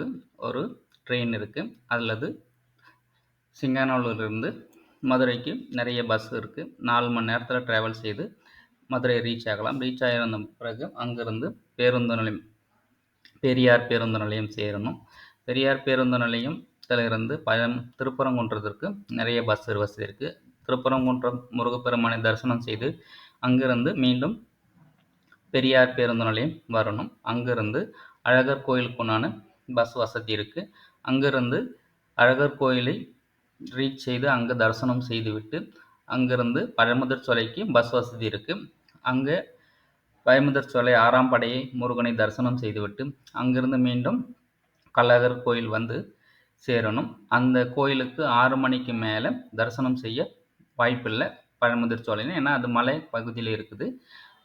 இரவு ஒரு ட்ரெயின் இருக்குது அல்லது சிங்கானூர்லேருந்து மதுரைக்கு நிறைய பஸ் இருக்குது நாலு மணி நேரத்தில் ட்ராவல் செய்து மதுரை ரீச் ஆகலாம். ரீச் ஆகிருந்த பிறகு அங்கேருந்து பேருந்து நிலையம் பெரியார் பேருந்து நிலையம் சேரணும். பெரியார் பேருந்து நிலையம் இருந்து பழம் திருப்பரங்குன்றத்திற்கு நிறைய பஸ் வசதி இருக்குது திருப்பரங்குன்றம் முருகப்பெருமானை தரிசனம் செய்து அங்கிருந்து மீண்டும் பெரியார் பேருந்து நிலையம் வரணும். அங்கிருந்து அழகர் கோயிலுக்குண்டான பஸ் வசதி இருக்குது அங்கேருந்து அழகர் கோயிலை ரீச் செய்து அங்கே தரிசனம் செய்துவிட்டு அங்கேருந்து பழமுதிர் சோலைக்கு பஸ் வசதி இருக்குது அங்கே பயமுதர் சோலை ஆறாம் படையை முருகனை தரிசனம் செய்துவிட்டு அங்கிருந்து மீண்டும் கள்ளழகர் கோயில் வந்து சேரணும். அந்த கோயிலுக்கு ஆறு மணிக்கு மேலே தரிசனம் செய்ய வாய்ப்பில்லை பழமுதிர் சோலைன்னு. ஏன்னா அது மலை பகுதியில் இருக்குது.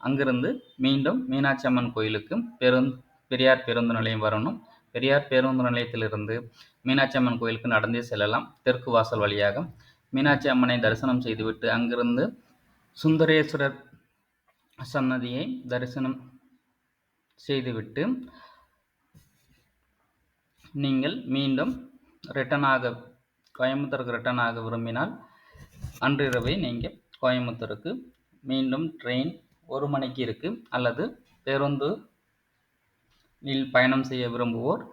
அங்கிருந்து மீண்டும் மீனாட்சி அம்மன் கோயிலுக்கு பெருந் பெரியார் பேருந்து நிலையம் வரணும். பெரியார் பேருந்து நிலையத்திலிருந்து மீனாட்சி அம்மன் கோயிலுக்கு நடந்தே செல்லலாம். தெற்கு வாசல் வழியாக மீனாட்சி அம்மனை தரிசனம் செய்துவிட்டு அங்கிருந்து சுந்தரேஸ்வரர் சன்னதியை தரிசனம் செய்துவிட்டு நீங்கள் மீண்டும் ரிட்டன் ஆக கோயம்புத்தூருக்கு ரிட்டனாக ஆக விரும்பினால் அன்றிரவே நீங்கள் கோயம்புத்தூருக்கு. மீண்டும் ட்ரெயின் ஒரு மணிக்கு இருக்குது அல்லது பேருந்து இல் பயணம் செய்ய விரும்புவோர்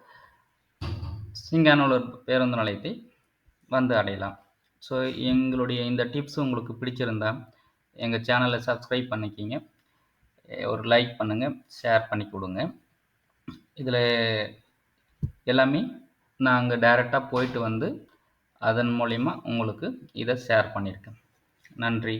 சிங்கானூர் பேருந்து நிலையத்தை வந்து அடையலாம். ஸோ எங்களுடைய இந்த டிப்ஸ் உங்களுக்கு பிடிச்சிருந்தா எங்கள் சேனலை சப்ஸ்கிரைப் பண்ணிக்கிங்க. ஒரு லைக் பண்ணுங்கள் ஷேர் பண்ணி கொடுங்க. இதில் எல்லாமே நாங்கள் டைரெக்டாக போயிட்டு வந்து அதன் மூலிமா உங்களுக்கு இதை ஷேர் பண்ணியிருக்கேன் நன்றி.